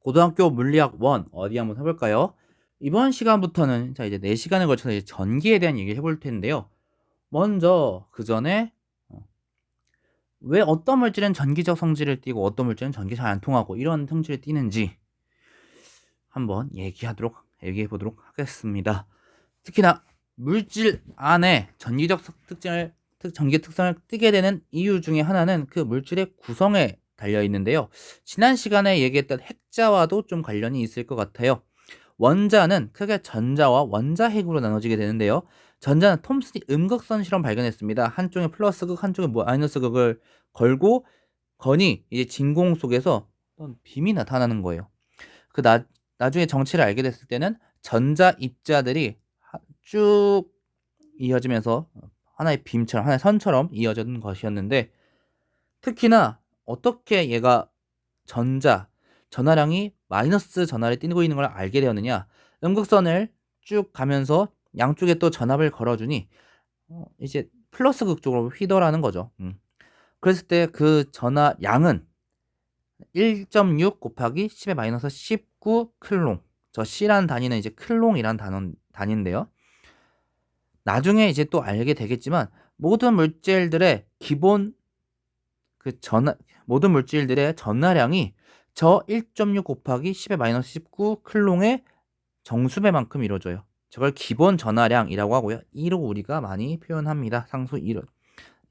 고등학교 물리학 1 어디 한번 해볼까요? 이번 시간부터는 자 이제 4시간에 걸쳐서 이제 전기에 대한 얘기를 해볼 텐데요. 먼저 그 전에 어, 왜 어떤 물질은 전기적 성질을 띠고 어떤 물질은 전기 잘 안 통하고 이런 성질을 띠는지 한번 얘기하도록 얘기해 보도록 하겠습니다. 특히나 물질 안에 전기적 특징을 특, 전기 특성을 띠게 되는 이유 중에 하나는 그 물질의 구성에 달려 있는데요. 지난 시간에 얘기했던 핵자와도 좀 관련이 있을 것 같아요. 원자는 크게 전자와 원자핵으로 나눠지게 되는데요. 전자는 톰슨이 음극선 실험 발견했습니다. 한쪽에 플러스 극, 한쪽에 뭐 마이너스 극을 걸고 건이 이제 진공 속에서 어떤 빔이 나타나는 거예요. 그 나, 나중에 정체를 알게 됐을 때는 전자 입자들이 쭉 이어지면서 하나의 빔처럼 하나의 선처럼 이어지는 것이었는데 특히나 어떻게 얘가 전자 전하량이 마이너스 전하를 띠고 있는 걸 알게 되었느냐? 음극선을 쭉 가면서 양쪽에 또 전압을 걸어주니 어, 이제 플러스 극 쪽으로 휘더라는 거죠. 음. 그랬을 때 그 전하량은 1.6 곱하기 10의 마이너스 19 클롱. 저 C라는 단위는 이제 클롱이란 단어, 단위인데요. 나중에 이제 또 알게 되겠지만 모든 물질들의 기본 그 전하 모든 물질들의 전하량이 저 1.6 곱하기 10의 마이너스 19 클롱의 정수배만큼 이루어져요. 저걸 기본 전하량이라고 하고요. 2로 우리가 많이 표현합니다. 상수 1로,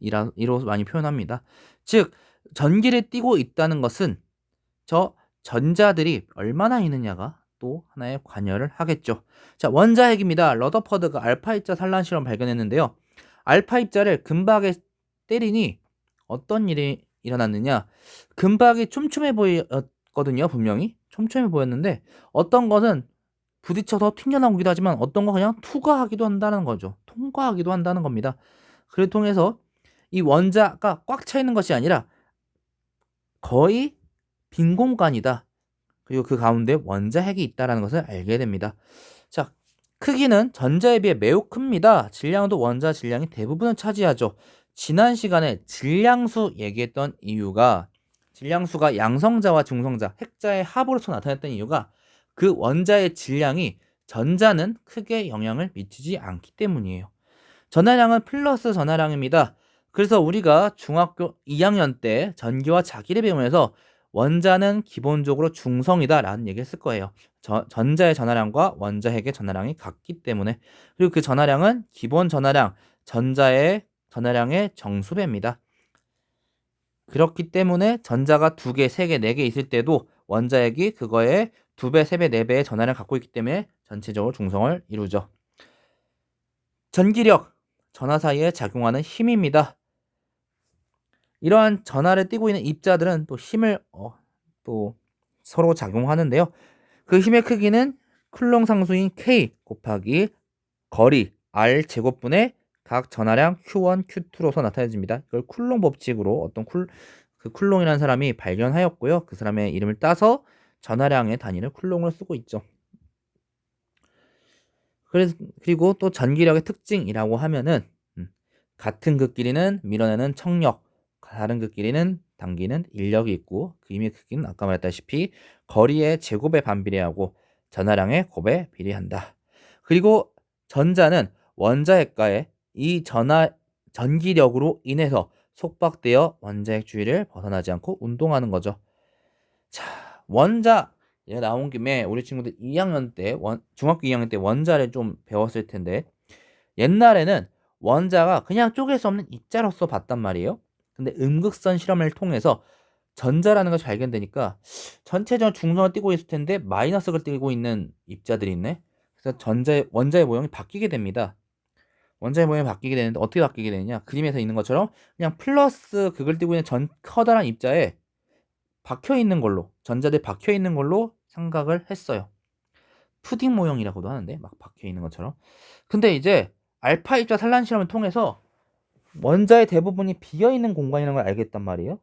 2로 많이 표현합니다. 즉 전기를 띠고 있다는 것은 저 전자들이 얼마나 있느냐가 또 하나의 관여를 하겠죠. 자, 원자 핵입니다. 러더퍼드가 알파 입자 산란 실험 발견했는데요. 알파 입자를 금박에 때리니 어떤 일이 일어났느냐? 금박이 촘촘해 보였거든요, 분명히. 촘촘해 보였는데 어떤 것은 부딪혀서 튕겨나오기도 하지만 어떤 거 그냥 투과하기도 한다는 거죠. 통과하기도 한다는 겁니다. 그를 통해서 이 원자가 꽉 차 있는 것이 아니라 거의 빈 공간이다. 그리고 그 가운데 원자 핵이 있다는 것을 알게 됩니다. 자, 크기는 전자에 비해 매우 큽니다. 질량도 원자 질량이 대부분을 차지하죠. 지난 시간에 질량수 얘기했던 이유가 질량수가 양성자와 중성자, 핵자의 합으로서 나타났던 이유가 그 원자의 질량이 전자는 크게 영향을 미치지 않기 때문이에요. 전하량은 플러스 전하량입니다. 그래서 우리가 중학교 2학년 때 전기와 자기를 배우면서 원자는 기본적으로 중성이다 라는 얘기를 했을 거예요. 저, 전자의 전하량과 원자핵의 전하량이 같기 때문에 그리고 그 전하량은 기본 전하량, 전자의 전하량의 정수배입니다. 그렇기 때문에 전자가 두 개, 세 개, 네 개 있을 때도 원자핵이 그거에 두 배, 세 배, 네 배의 전하량을 갖고 있기 때문에 전체적으로 중성을 이루죠. 전기력, 전하 사이에 작용하는 힘입니다. 이러한 전하를 띠고 있는 입자들은 또 힘을 어, 또 서로 작용하는데요. 그 힘의 크기는 쿨롱 상수인 K 곱하기 거리 R 제곱분의 각 전하량 Q1, Q2로서 나타내집니다. 이걸 쿨롱 법칙으로 어떤 쿨, 그 쿨롱이라는 사람이 발견하였고요. 그 사람의 이름을 따서 전하량의 단위를 쿨롱을 쓰고 있죠. 그래서 그리고 또 전기력의 특징이라고 하면은 음, 같은 그 길이는 밀어내는 청력, 다른 그 길이는 당기는 인력이 있고 그 힘의 크기는 아까 말했다시피 거리의 제곱에 반비례하고 전하량의 곱에 비례한다. 그리고 전자는 원자핵과의 이 전하 전기력으로 인해서 속박되어 원자핵 주위를 벗어나지 않고 운동하는 거죠. 자, 원자 얘 나온 김에 우리 친구들 2학년 때 원, 중학교 2학년 때 원자를 좀 배웠을 텐데 옛날에는 원자가 그냥 쪼갤 수 없는 입자로서 봤단 말이에요. 근데 음극선 실험을 통해서 전자라는 것이 발견되니까 전체적으로 중성을 띄고 있을 텐데 마이너스를 띄고 있는 입자들이 있네. 그래서 전자의 원자의 모형이 바뀌게 됩니다. 원자의 모형이 바뀌게 되는데 어떻게 바뀌게 되느냐? 그림에서 있는 것처럼 그냥 플러스 극을 띄고 있는 전 커다란 입자에 박혀 있는 걸로 전자들 박혀 있는 걸로 생각을 했어요. 푸딩 모형이라고도 하는데 막 박혀 있는 것처럼. 근데 이제 알파 입자 산란 실험을 통해서 원자의 대부분이 비어 있는 공간이라는 걸 알겠단 말이에요.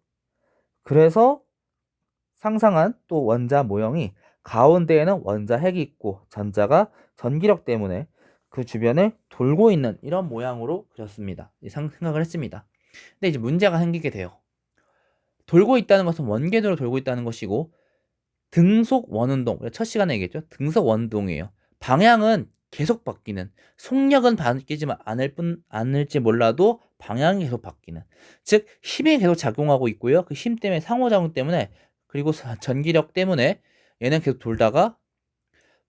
그래서 상상한 또 원자 모형이 가운데에는 원자 핵이 있고 전자가 전기력 때문에 그 주변을 돌고 있는 이런 모양으로 그렸습니다. 생각을 했습니다. 근데 이제 문제가 생기게 돼요. 돌고 있다는 것은 원궤도로 돌고 있다는 것이고 등속 원운동. 첫 시간에 얘기했죠. 등속 원운동이에요. 방향은 계속 바뀌는. 속력은 바뀌지 않을 뿐 않을지 몰라도 방향이 계속 바뀌는. 즉 힘이 계속 작용하고 있고요. 그 힘 때문에 상호작용 때문에 그리고 전기력 때문에 얘는 계속 돌다가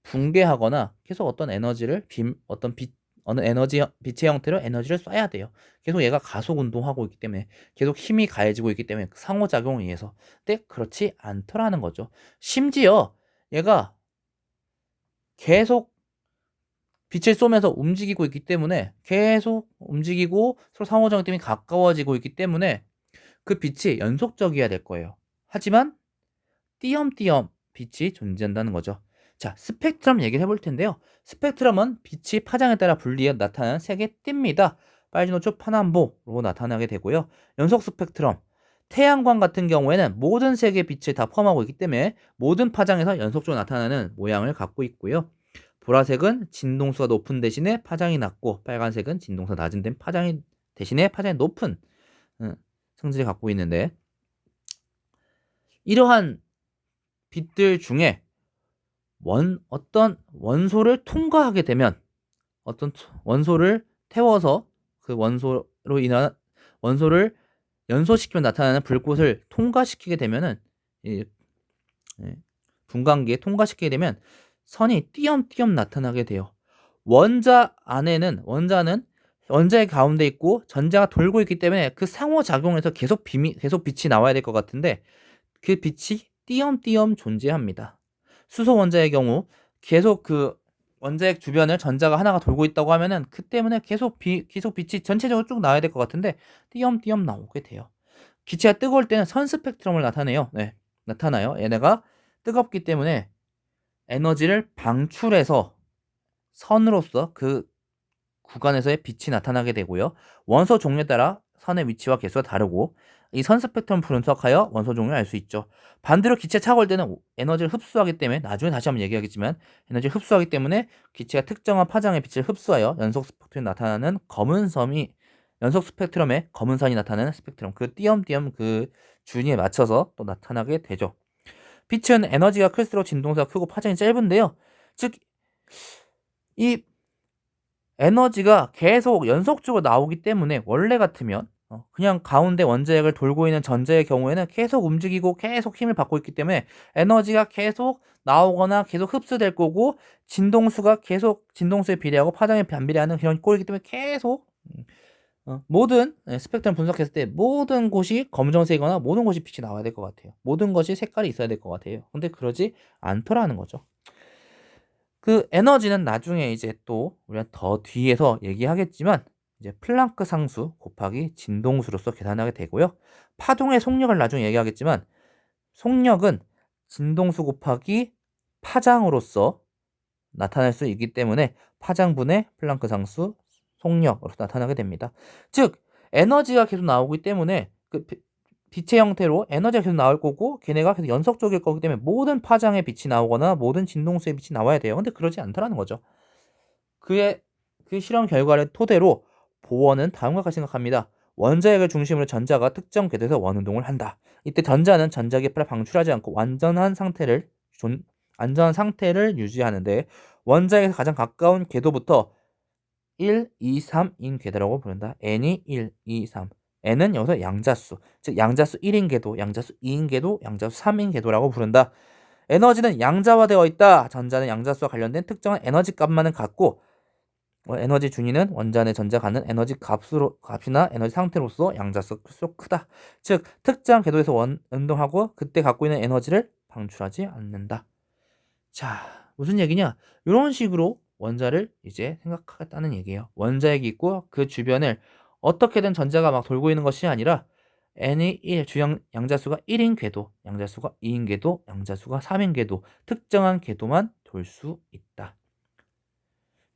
붕괴하거나 계속 어떤 에너지를 빔 어떤 빛 어느 에너지 빛의 형태로 에너지를 쏴야 돼요. 계속 얘가 가속 운동하고 있기 때문에 계속 힘이 가해지고 있기 때문에 그 상호작용에 의해서. 근데 그렇지 않더라는 거죠. 심지어 얘가 계속 빛을 쏘면서 움직이고 있기 때문에 계속 움직이고 서로 상호작용 때문에 가까워지고 있기 때문에 그 빛이 연속적이어야 될 거예요. 하지만 띄엄띄엄 빛이 존재한다는 거죠. 자, 스펙트럼 얘기를 해볼 텐데요. 스펙트럼은 빛이 파장에 따라 분리해 나타나는 색의 띠입니다. 빨리 노초 파남보로 나타나게 되고요. 연속 스펙트럼, 태양광 같은 경우에는 모든 색의 빛을 다 포함하고 있기 때문에 모든 파장에서 연속적으로 나타나는 모양을 갖고 있고요. 보라색은 진동수가 높은 대신에 파장이 낮고 빨간색은 진동수가 낮은 데 파장이 대신에 파장이 높은 성질을 갖고 있는데 이러한 빛들 중에 원 어떤 원소를 통과하게 되면 어떤 원소를 태워서 그 원소로 인한 원소를 연소시키면 나타나는 불꽃을 통과시키게 되면은 이 예, 분광기에 통과시키게 되면 선이 띄엄띄엄 나타나게 돼요. 원자 안에는 원자는 원자의 가운데 있고 전자가 돌고 있기 때문에 그 상호작용에서 계속 비미, 계속 빛이 나와야 될 것 같은데 그 빛이 띄엄띄엄 존재합니다. 수소 원자의 경우 계속 그 원자핵 주변을 전자가 하나가 돌고 있다고 하면은 그 때문에 계속 비, 계속 빛이 전체적으로 쭉 나와야 될 것 같은데 띄엄띄엄 나오게 돼요. 기체가 뜨거울 때는 선 스펙트럼을 나타내요. 네, 나타나요. 얘네가 뜨겁기 때문에 에너지를 방출해서 선으로서 그 구간에서의 빛이 나타나게 되고요. 원소 종류에 따라 선의 위치와 개수가 다르고 이선 스펙트럼 분석하여 원소 종류를 알 수 있죠. 반대로 기체 때는 에너지를 흡수하기 때문에 나중에 다시 한번 얘기하겠지만 에너지를 흡수하기 때문에 기체가 특정한 파장의 빛을 흡수하여 연속 스펙트럼이 나타나는 검은 섬이 연속 스펙트럼에 검은 선이 나타나는 스펙트럼 그 띄엄띄엄 그 준위에 맞춰서 또 나타나게 되죠. 빛은 에너지가 클수록 진동수가 크고 파장이 짧은데요. 즉, 이 에너지가 계속 연속적으로 나오기 때문에 원래 같으면 어, 그냥 가운데 원자핵을 돌고 있는 전자의 경우에는 계속 움직이고 계속 힘을 받고 있기 때문에 에너지가 계속 나오거나 계속 흡수될 거고 진동수가 계속 진동수에 비례하고 파장에 반비례하는 그런 꼴이기 때문에 계속 음, 어, 모든 예, 스펙트럼 분석했을 때 모든 곳이 검정색이거나 모든 곳이 빛이 나와야 될 것 같아요. 모든 것이 색깔이 있어야 될 것 같아요. 근데 그러지 않더라는 거죠. 그 에너지는 나중에 이제 또 우리가 더 뒤에서 얘기하겠지만 이제 플랑크 상수 곱하기 진동수로서 계산하게 되고요. 파동의 속력을 나중에 얘기하겠지만 속력은 진동수 곱하기 파장으로서 나타날 수 있기 때문에 파장분의 플랑크 상수 속력으로 나타나게 됩니다. 즉 에너지가 계속 나오기 때문에 그 빛의 형태로 에너지가 계속 나올 거고 걔네가 계속 연속적일 거기 때문에 모든 파장의 빛이 나오거나 모든 진동수의 빛이 나와야 돼요. 근데 그러지 않다라는 거죠. 그의 그 실험 결과를 토대로 보원은 다음과 같이 생각합니다. 원자핵을 중심으로 전자가 특정 궤도에서 원운동을 한다. 이때 전자는 전자기파를 방출하지 않고 완전한 상태를 존, 안전한 상태를 유지하는데 원자핵에서 가장 가까운 궤도부터 1, 2, 3인 궤도라고 부른다. n이 1, 2, 3. n은 여기서 양자수, 즉 양자수 1인 궤도, 양자수 2인 궤도, 양자수 3인 궤도라고 부른다. 에너지는 양자화되어 있다. 전자는 양자수와 관련된 특정한 에너지 값만은 어, 에너지 준위는 원자 내 전자 갖는 에너지 값으로 값이나 에너지 상태로서 양자수 수 크다. 즉 특정 궤도에서 원 운동하고 그때 갖고 있는 에너지를 방출하지 않는다. 자 무슨 얘기냐? 이런 식으로 원자를 이제 생각하겠다는 얘기예요. 원자핵이 있고 그 주변을 어떻게든 전자가 막 돌고 있는 것이 아니라 n이 1, 주양 양자수가 1인 궤도, 양자수가 2인 궤도, 양자수가 3인 궤도, 특정한 궤도만 돌 수 있다.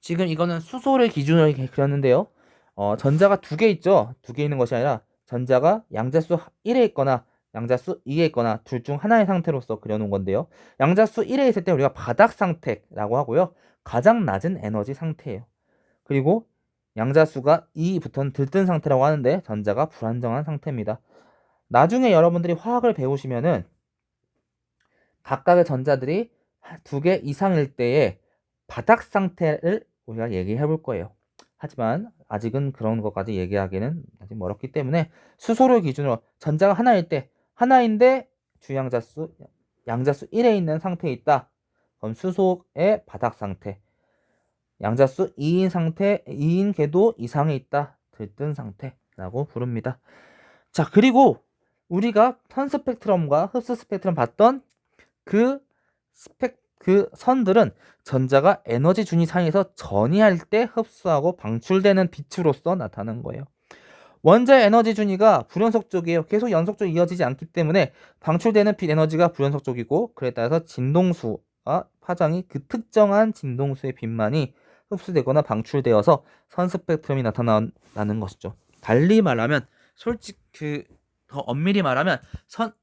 지금 이거는 수소를 기준으로 그렸는데요. 어, 전자가 두 개 있죠. 두 개 있는 것이 아니라 전자가 양자수 1에 있거나 양자수 2에 있거나 둘 중 하나의 상태로서 그려놓은 건데요. 양자수 1에 있을 때 우리가 바닥 상태라고 하고요. 가장 낮은 에너지 상태예요. 그리고 양자수가 2부터는 들뜬 상태라고 하는데 전자가 불안정한 상태입니다. 나중에 여러분들이 화학을 배우시면은 각각의 전자들이 두 개 이상일 때의 바닥 상태를 우리가 얘기해 볼 거예요. 하지만 아직은 그런 것까지 얘기하기는 아직 멀었기 때문에 수소를 기준으로 전자가 하나일 때 하나인데 주양자수 양자수 1에 있는 상태에 있다. 그럼 수소의 바닥 상태. 양자수 2인 상태, 2인 궤도 이상에 있다. 들뜬 상태라고 부릅니다. 자, 그리고 우리가 선 스펙트럼과 흡수 스펙트럼 봤던 그 스펙 그 선들은 전자가 에너지 준위 사이에서 전이할 때 흡수하고 방출되는 빛으로서 나타나는 거예요. 원자의 에너지 준위가 불연속 쪽이에요. 계속 연속적으로 이어지지 않기 때문에 방출되는 빛 에너지가 불연속 쪽이고 그에 따라서 진동수와 파장이 그 특정한 진동수의 빛만이 흡수되거나 방출되어서 선 스펙트럼이 나타나는 것이죠. 달리 말하면 솔직 그더 엄밀히 말하면 선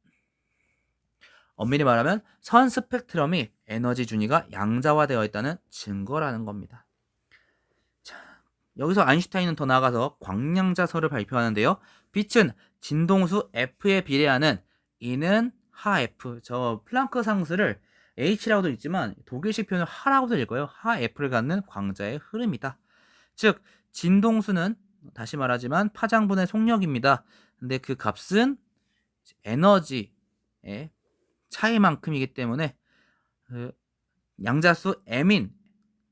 엄밀히 말하면 선 스펙트럼이 에너지 준위가 양자화되어 있다는 증거라는 겁니다. 자, 여기서 아인슈타인은 더 나아가서 광량자설을 발표하는데요. 빛은 진동수 F에 비례하는 E는 하 F. 저 플랑크 상수를 H라고도 읽지만 독일식 표현을 하라고도 읽어요. 하 F를 갖는 광자의 흐름이다. 즉 진동수는 다시 말하지만 파장분의 속력입니다. 근데 그 값은 에너지의 차이만큼이기 때문에 그 양자수 m인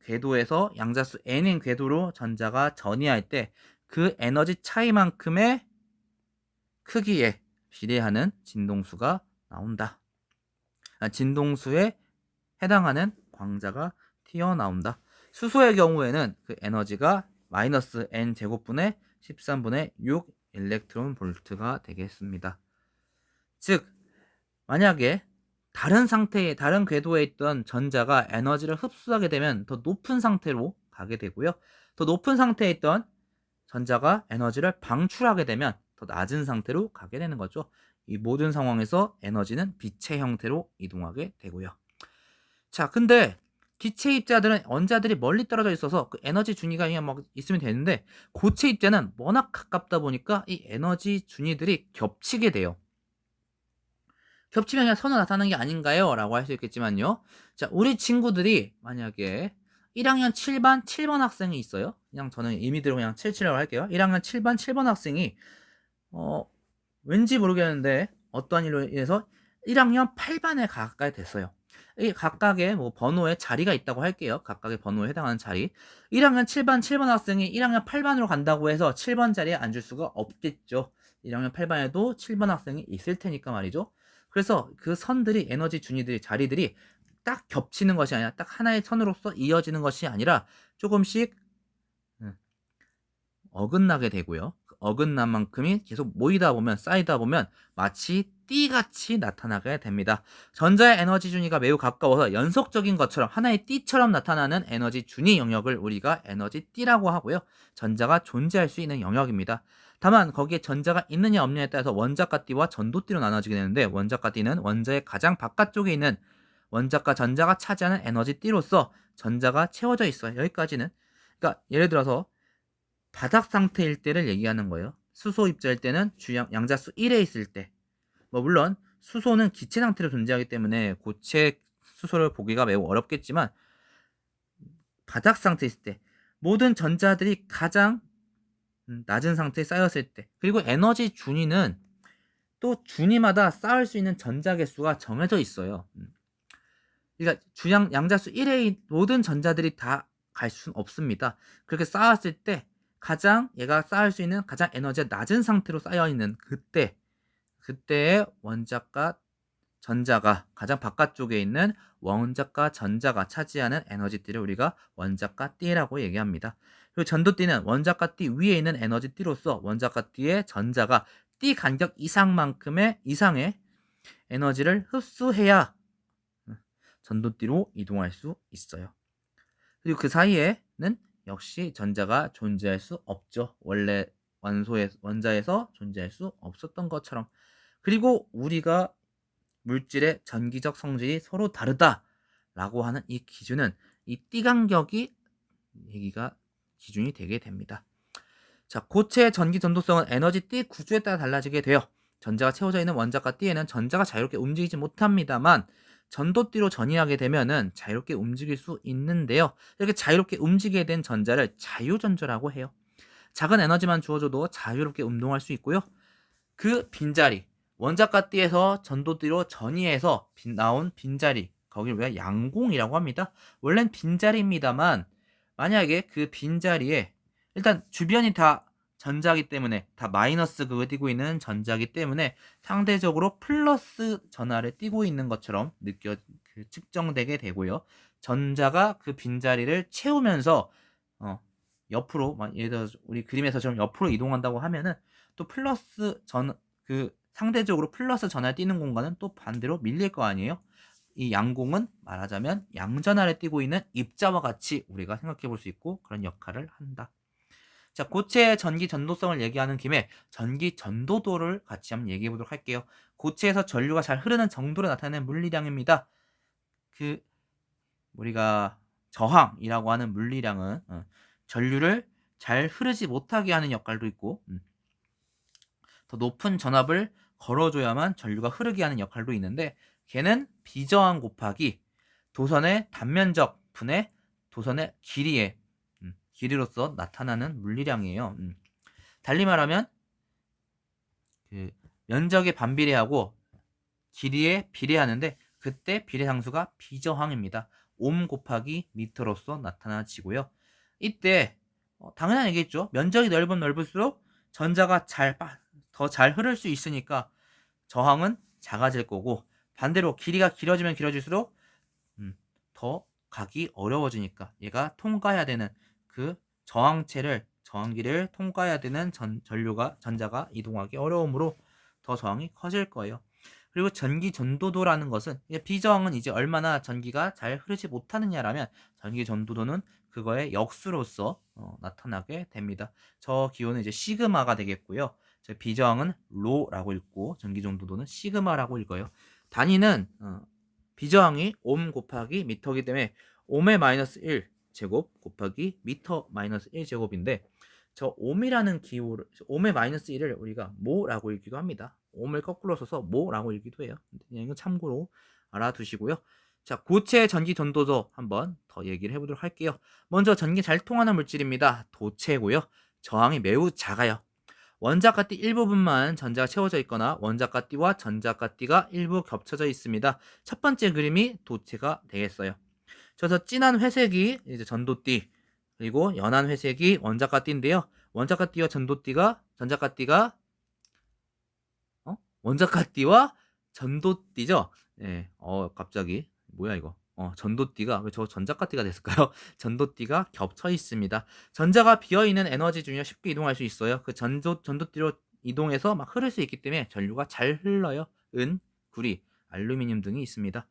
궤도에서 양자수 n인 궤도로 전자가 전이할 때 그 에너지 차이만큼의 크기에 비례하는 진동수가 나온다. 아, 진동수에 해당하는 광자가 튀어나온다. 수소의 경우에는 그 에너지가 마이너스 n 제곱분의 13분의 6 일렉트론 볼트가 되겠습니다. 즉 만약에 다른 상태에 다른 궤도에 있던 전자가 에너지를 흡수하게 되면 더 높은 상태로 가게 되고요. 더 높은 상태에 있던 전자가 에너지를 방출하게 되면 더 낮은 상태로 가게 되는 거죠. 이 모든 상황에서 에너지는 빛의 형태로 이동하게 되고요. 자, 근데 기체 입자들은 원자들이 멀리 떨어져 있어서 그 에너지 준위가 그냥 막 있으면 되는데 고체 입자는 워낙 가깝다 보니까 이 에너지 준위들이 겹치게 돼요. 겹치면 그냥 선을 나타나는 게 아닌가요? 라고 할 수 있겠지만요. 자, 우리 친구들이 만약에 1학년 7반 7번 학생이 있어요. 그냥 저는 임의대로 그냥 77이라고 할게요. 1학년 7반 7번 학생이 어, 왠지 모르겠는데 어떠한 일로 인해서 1학년 8반에 가까이 됐어요. 이 각각의 뭐 번호에 자리가 있다고 할게요. 각각의 번호에 해당하는 자리. 1학년 7반 7번 학생이 1학년 8반으로 간다고 해서 7번 자리에 앉을 수가 없겠죠. 1학년 8반에도 7번 학생이 있을 테니까 말이죠. 그래서 그 선들이 에너지 준위들이 자리들이 딱 겹치는 것이 아니라 딱 하나의 선으로서 이어지는 것이 아니라 조금씩 음, 어긋나게 되고요. 그 어긋난 만큼이 계속 모이다 보면 쌓이다 보면 마치 띠같이 나타나게 됩니다. 전자의 에너지 준위가 매우 가까워서 연속적인 것처럼 하나의 띠처럼 나타나는 에너지 준위 영역을 우리가 에너지 띠라고 하고요. 전자가 존재할 수 있는 영역입니다. 다만 거기에 전자가 있느냐 없느냐에 따라서 원자가 띠와 전도 띠로 나눠지게 되는데 원자가 띠는 원자의 가장 바깥쪽에 있는 원자과 전자가 차지하는 에너지 띠로서 전자가 채워져 있어요. 여기까지는. 그러니까 예를 들어서 바닥 상태일 때를 얘기하는 거예요. 수소 입자일 때는 주양 양자수 1에 있을 때. 뭐 물론 수소는 기체 상태로 존재하기 때문에 고체 수소를 보기가 매우 어렵겠지만 바닥 상태에 있을 때 모든 전자들이 가장 음, 낮은 상태에 쌓였을 때 그리고 에너지 준위는 또 준위마다 쌓을 수 있는 전자 개수가 정해져 있어요. 음. 그러니까 주양 양자수 1의 모든 전자들이 다 갈 수는 없습니다. 그렇게 쌓았을 때 가장 얘가 쌓을 수 있는 가장 에너지가 낮은 상태로 쌓여 있는 그때 그때의 원자과 전자가 가장 바깥쪽에 있는 원자과 전자가 차지하는 에너지띠를 우리가 원자과 띠라고 얘기합니다. 그리고 전도띠는 원자과 띠 위에 있는 에너지 띠로서 원자과 띠의 전자가 띠 간격 이상만큼의 이상의 에너지를 흡수해야 전도띠로 이동할 수 있어요. 그리고 그 사이에는 역시 전자가 존재할 수 없죠. 원래 원소의 원자에서 존재할 수 없었던 것처럼. 그리고 우리가 물질의 전기적 성질이 서로 다르다라고 하는 이 기준은 이 띠간격이 얘기가 기준이 되게 됩니다. 자, 고체의 전기 전도성은 에너지 띠 구조에 따라 달라지게 돼요. 전자가 채워져 있는 원자과 띠에는 전자가 자유롭게 움직이지 못합니다만 전도띠로 전이하게 되면은 자유롭게 움직일 수 있는데요. 이렇게 자유롭게 움직이게 된 전자를 자유전자라고 해요. 작은 에너지만 주어줘도 자유롭게 운동할 수 있고요. 그 빈자리, 원자가띠에서 전도띠로 전이해서 빈- 나온 빈자리, 거기를 우리가 양공이라고 합니다. 원래는 빈자리입니다만 만약에 그 빈자리에 일단 주변이 다 전자기 때문에 다 마이너스 그거 띄고 있는 전자기 때문에 상대적으로 플러스 전하를 띄고 있는 것처럼 느껴 그 측정되게 되고요. 전자가 그 빈자리를 채우면서 어, 옆으로 막 예를 들어 우리 그림에서처럼 옆으로 이동한다고 하면은 또 플러스 전 그 상대적으로 플러스 전하를 띄는 공간은 또 반대로 밀릴 거 아니에요. 이 양공은 말하자면 양전하를 띄고 있는 입자와 같이 우리가 생각해 볼 수 있고 그런 역할을 한다. 자, 고체의 전기 전도성을 얘기하는 김에 전기 전도도를 같이 한번 얘기해 보도록 할게요. 고체에서 전류가 잘 흐르는 정도를 나타내는 물리량입니다. 그 우리가 저항이라고 하는 물리량은 어, 전류를 잘 흐르지 못하게 하는 역할도 있고 음, 더 높은 전압을 걸어줘야만 전류가 흐르게 하는 역할도 있는데 걔는 비저항 곱하기 도선의 단면적 분의 도선의 길이의 음, 길이로서 나타나는 물리량이에요. 음. 달리 말하면 그 면적에 반비례하고 길이에 비례하는데 그때 비례 상수가 비저항입니다. 옴 곱하기 미터로서 나타나지고요. 이때 어, 당연한 얘기겠죠. 면적이 넓으면 넓을수록 전자가 잘 더 잘 흐를 수 있으니까 저항은 작아질 거고 반대로 길이가 길어지면 길어질수록 음, 더 가기 어려워지니까 얘가 통과해야 되는 그 저항체를 저항기를 통과해야 되는 전, 전류가 전자가 이동하기 어려움으로 더 저항이 커질 거예요. 그리고 전기 전도도라는 것은 비저항은 이제 얼마나 전기가 잘 흐르지 못하느냐라면 전기 전도도는 그거의 역수로서 어, 나타나게 됩니다. 저 기호는 이제 시그마가 되겠고요. 저 비저항은 로라고 읽고 전기 전도도는 시그마라고 읽어요. 단위는 어, 비저항이 옴 곱하기 미터기 때문에 옴의 마이너스 1 제곱 곱하기 미터 마이너스 1 제곱인데 저 옴이라는 기호를 옴의 마이너스 1을 우리가 모라고 읽기도 합니다. 옴을 거꾸로 써서 모라고 읽기도 해요. 그냥 이건 참고로 알아두시고요. 자, 고체 전기 전도도 한번 더 얘기를 해보도록 할게요. 먼저 전기 잘 통하는 물질입니다. 도체고요. 저항이 매우 작아요. 원자가띠 일부분만 전자가 채워져 있거나 원자가띠와 전자가띠가 일부 겹쳐져 있습니다. 첫 번째 그림이 도체가 되겠어요. 그래서 진한 회색이 이제 전도띠 그리고 연한 회색이 원자가띠인데요. 원자가띠와 전도띠가 전자가띠가 어? 원자가띠와 전도띠죠. 예. 어 갑자기 뭐야 이거? 어, 전도띠가 왜 저 전자가띠가 됐을까요? 전도띠가 겹쳐 있습니다. 전자가 비어 있는 에너지 중에 쉽게 이동할 수 있어요. 그 전도 전도띠로 이동해서 막 흐를 수 있기 때문에 전류가 잘 흘러요. 은, 구리, 알루미늄 등이 있습니다.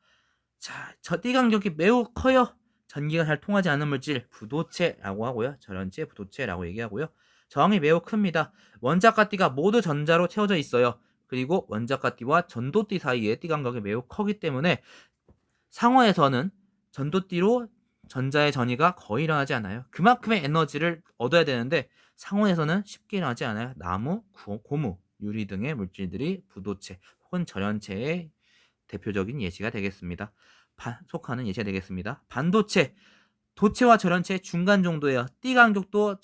자, 저띠 간격이 매우 커요. 전기가 잘 통하지 않는 물질 부도체라고 하고요. 저런체 부도체라고 얘기하고요. 저항이 매우 큽니다. 원자가띠가 모두 전자로 채워져 있어요. 그리고 원자가띠와 전도띠 사이에 띠 간격이 매우 크기 때문에 상어에서는 전도띠로 전자의 전이가 거의 일어나지 않아요. 그만큼의 에너지를 얻어야 되는데 상온에서는 쉽게 일어나지 않아요. 나무, 고무, 유리 등의 물질들이 부도체 혹은 절연체의 대표적인 예시가 되겠습니다. 바, 속하는 예시가 되겠습니다. 반도체, 도체와 절연체 중간 정도예요. 띠 간격도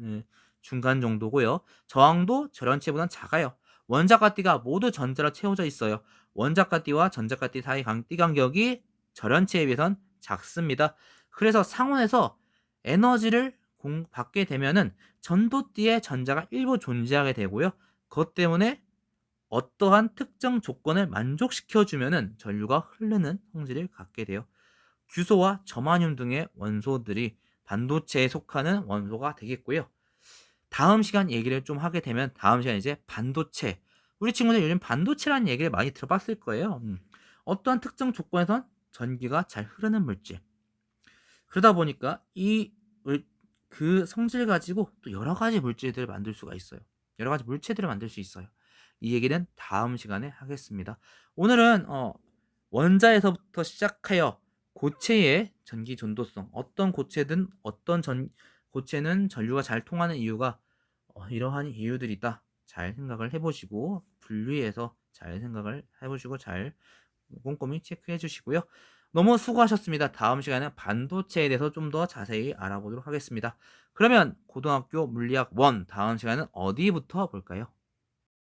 음, 중간 정도고요. 저항도 절연체보다는 작아요. 원자과 띠가 모두 전자로 채워져 있어요. 원자과 띠와 전자과 띠 사이 띠 간격이 절연체에 비해선 작습니다. 그래서 상온에서 에너지를 공, 받게 되면은 전도띠의 전자가 일부 존재하게 되고요. 그것 때문에 어떠한 특정 조건을 만족시켜 주면은 전류가 흐르는 성질을 갖게 돼요. 규소와 저마늄 등의 원소들이 반도체에 속하는 원소가 되겠고요. 다음 시간 얘기를 좀 하게 되면 다음 시간 이제 반도체. 우리 친구들 요즘 반도체라는 얘기를 많이 들어봤을 거예요. 음. 어떠한 특정 조건에선 전기가 잘 흐르는 물질. 그러다 보니까 이 그 성질 가지고 또 여러 가지 물질들을 만들 수가 있어요. 여러 가지 물체들을 만들 수 있어요. 이 얘기는 다음 시간에 하겠습니다. 오늘은 어, 원자에서부터 시작하여 고체의 전기 전도성, 어떤 고체든 어떤 전 고체는 전류가 잘 통하는 이유가 어, 이러한 이유들이 있다. 잘 생각을 해보시고 분류해서 잘 생각을 해보시고 잘 꼼꼼히 체크해 주시고요. 너무 수고하셨습니다. 다음 시간에는 반도체에 대해서 좀 더 자세히 알아보도록 하겠습니다. 그러면 고등학교 물리학 1 다음 시간은 어디부터 볼까요?